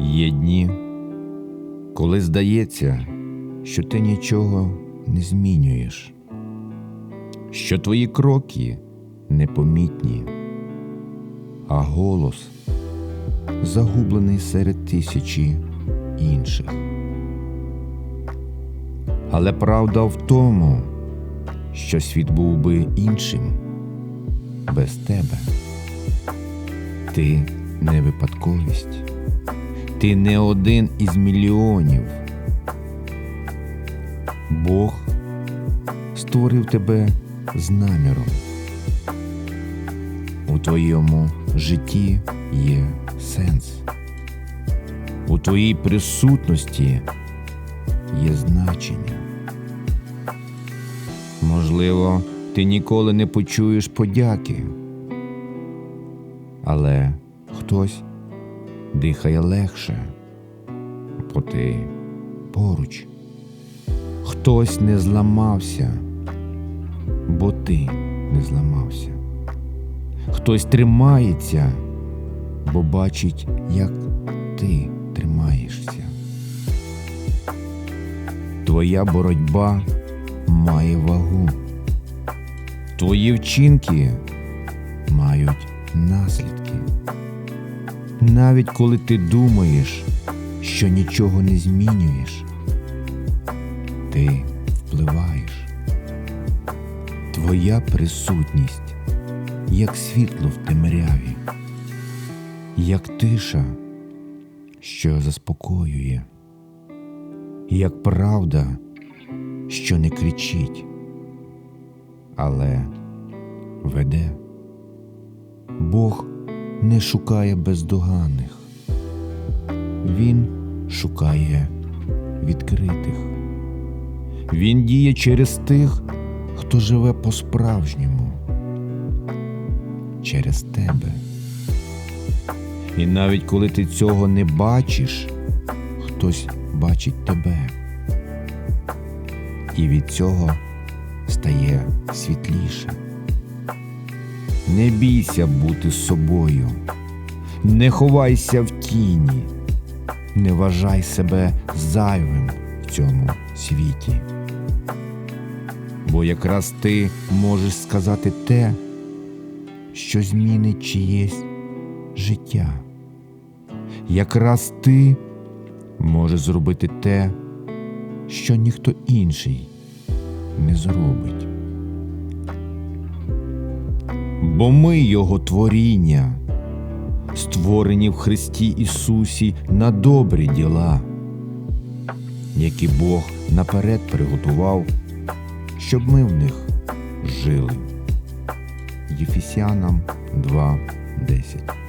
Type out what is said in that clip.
Є дні, коли здається, що ти нічого не змінюєш, що твої кроки непомітні, а голос загублений серед тисячі інших. Але правда в тому, що світ був би іншим без тебе. Ти не випадковість, ти не один із мільйонів. Бог створив тебе з наміром. У твоєму житті є сенс. У твоїй присутності є значення. Можливо, ти ніколи не почуєш подяки, але хтось дихає легше, бо ти поруч. Хтось не зламався, бо ти не зламався. Хтось тримається, бо бачить, як ти тримаєшся. Твоя боротьба має вагу. Твої вчинки мають наслідки. Навіть коли ти думаєш, що нічого не змінюєш, ти впливаєш. Твоя присутність як світло в темряві, як тиша, що заспокоює, як правда, що не кричить, але веде. Бог не шукає бездоганних, Він шукає відкритих. Він діє через тих, хто живе по-справжньому, через тебе. І навіть коли ти цього не бачиш, хтось бачить тебе. І від цього стає світліше. Не бійся бути собою, не ховайся в тіні, не вважай себе зайвим в цьому світі. Бо якраз ти можеш сказати те, що змінить чиєсь життя. Якраз ти можеш зробити те, що ніхто інший не зробить. Бо ми Його творіння, створені в Христі Ісусі на добрі діла, які Бог наперед приготував, щоб ми в них жили. Єфісянам 2.10